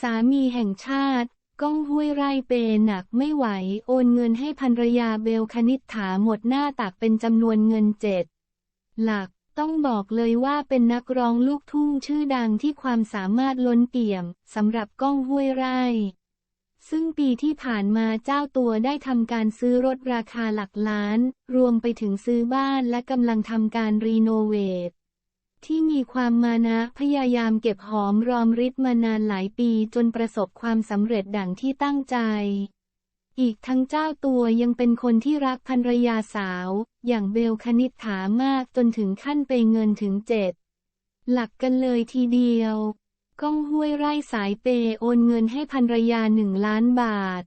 สามีแห่งชาติก้องห้วยไร่เปหนักไม่ไหว โอนเงินให้ภรรยาเบลคณิษฐาหมดหน้าตักเป็นจำนวนเงินเจ็ดหลักต้องบอกเลยว่าเป็นนักร้องลูกทุ่งชื่อดังที่ความสามารถล้นเปี่ยมสำหรับก้องห้วยไร่ ซึ่งปีที่ผ่านมาเจ้าตัวได้ทำการซื้อรถราคาหลักล้าน รวมไปถึงซื้อบ้านและกำลังทำการรีโนเวท ที่มีความมานะพยายามเก็บหอมรอมริดมานานหลายปีจนประสบความสำเร็จดังที่ตั้งใจ อีกทั้งเจ้าตัวยังเป็นคนที่รักภรรยาสาว อย่างเบลคณิษฐามากจนถึงขั้นไปเงินถึงเจ็ดหลักกันเลยทีเดียว ก้องห้วยไร่สายเปยโอนเงินให้ภรรยาหนึ่งล้านบาท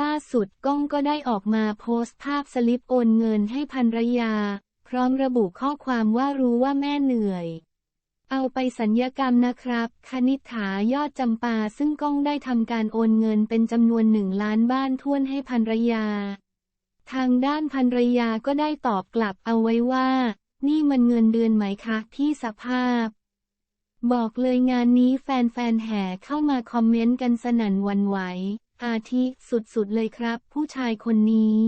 ล่าสุดก้องก็ได้ออกมาโพสต์ภาพสลิปโอนเงินให้ภรรยา พร้อมระบุข้อความว่ารู้ว่าแม่เหนื่อย เอาไปสัญญกรรมนะครับ คณิษฐายอดจำปาซึ่งก้องได้ทำการโอนเงินเป็นจำนวนหนึ่งล้านบ้านท่วนให้ภรรยา ทางด้านภรรยาก็ได้ตอบกลับเอาไว้ว่า นี่มันเงินเดือนไหมคะพี่สภาพ บอกเลยงานนี้แฟนๆแห่เข้ามาคอมเมนต์กันสนั่นวันไหว อาทิสุดๆเลยครับ ผู้ชายคนนี้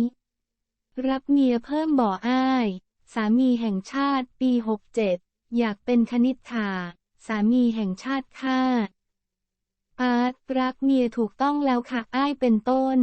รับเมียเพิ่มบ่ออ้าย สามีแห่งชาติ ปี 67 อยากเป็นคณิษฐา สามีแห่งชาติค่าอาร์ตรักเมียถูกต้องแล้วค่ะ อ้ายเป็นต้น